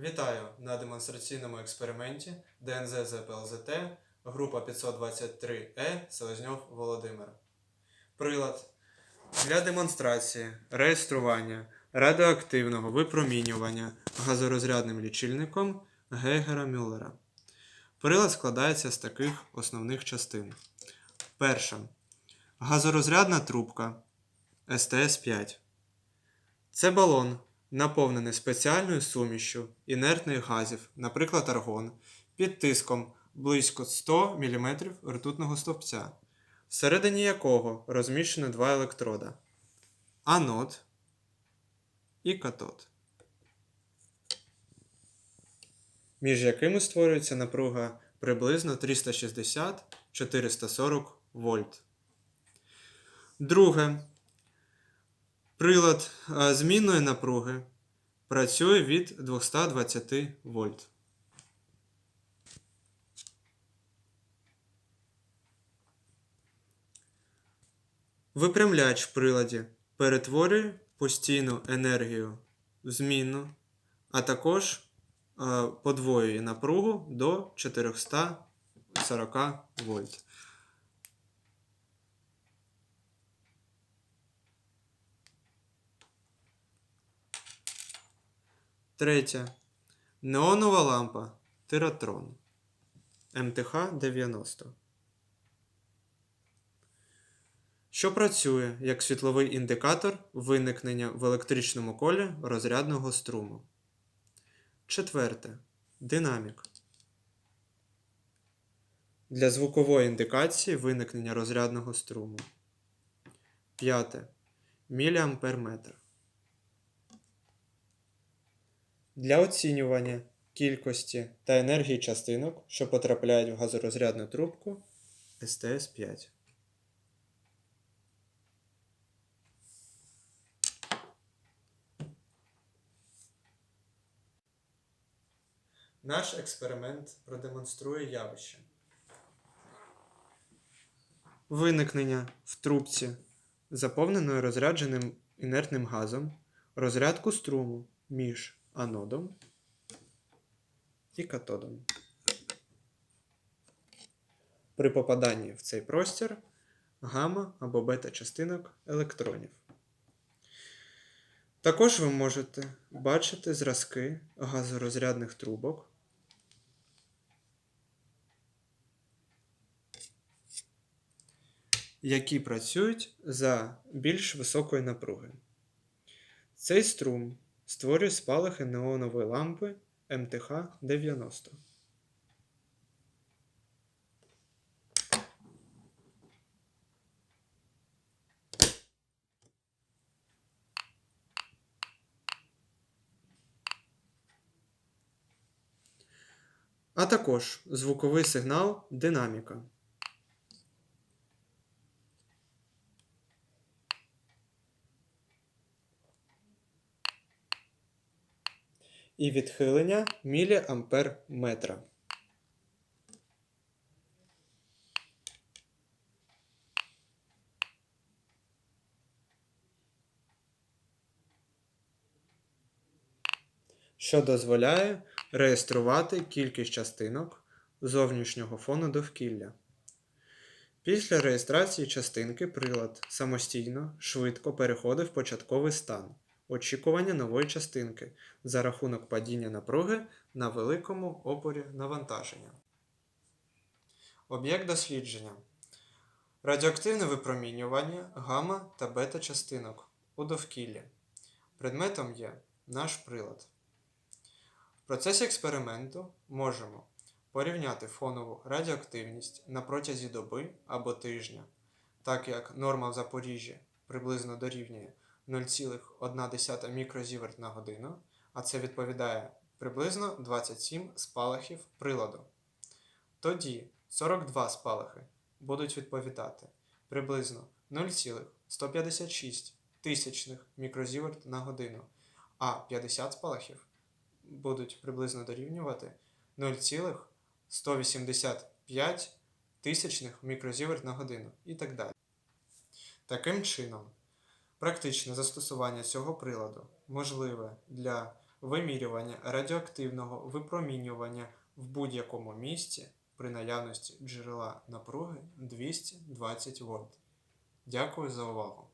Вітаю на демонстраційному експерименті ДНЗ ЗПЛЗТ, група 523Е Селезньов Володимир. Прилад для демонстрації реєстрування радіоактивного випромінювання газорозрядним лічильником Гейгера Мюллера. Прилад складається з таких основних частин. Перша. Газорозрядна трубка СТС-5. Це балон, наповнений спеціальною сумішшю інертних газів, наприклад, аргон, під тиском близько 100 мм ртутного стовпця, всередині якого розміщено два електрода анод і катод, між якими створюється напруга приблизно 360-440 вольт. Друге. Прилад е, змінної напруги працює від 220 вольт. Випрямляч в приладі перетворює постійну енергію в змінну, а також е, подвоює напругу до 440 вольт. Третє. Неонова лампа Тиратрон МТХ 90. Що працює як світловий індикатор виникнення в електричному колі розрядного струму. Четверте. Динамік. Для звукової індикації виникнення розрядного струму. П'яте. Міліамперметр. Для оцінювання кількості та енергії частинок, що потрапляють в газорозрядну трубку СТС-5. Наш експеримент продемонструє явище. Виникнення в трубці, заповненої розрядженим інертним газом, розрядку струму між анодом і катодом. При попаданні в цей простір гамма або бета частинок електронів. Також ви можете бачити зразки газорозрядних трубок. які працюють за більш високої напруги. Цей струм створює спалахи неонової лампи МТХ 90. А також звуковий сигнал динаміка. І відхилення міліампер метра. Що дозволяє реєструвати кількість частинок зовнішнього фону довкілля. Після реєстрації частинки прилад самостійно швидко переходить в початковий стан очікування нової частинки за рахунок падіння напруги на великому опорі навантаження. Об'єкт дослідження. Радіоактивне випромінювання гамма та бета частинок у довкіллі. Предметом є наш прилад. В процесі експерименту можемо порівняти фонову радіоактивність на протязі доби або тижня, так як норма в Запоріжжі приблизно дорівнює 0,1 мікрозіверт на годину, а це відповідає приблизно 27 спалахів приладу. Тоді 42 спалахи будуть відповідати приблизно 0,156 тисячних мікрозіверт на годину, а 50 спалахів будуть приблизно дорівнювати 0,185 тисячних мікрозіверт на годину і так далі. Таким чином, Практичне застосування цього приладу можливе для вимірювання радіоактивного випромінювання в будь-якому місці при наявності джерела напруги 220 В. Дякую за увагу!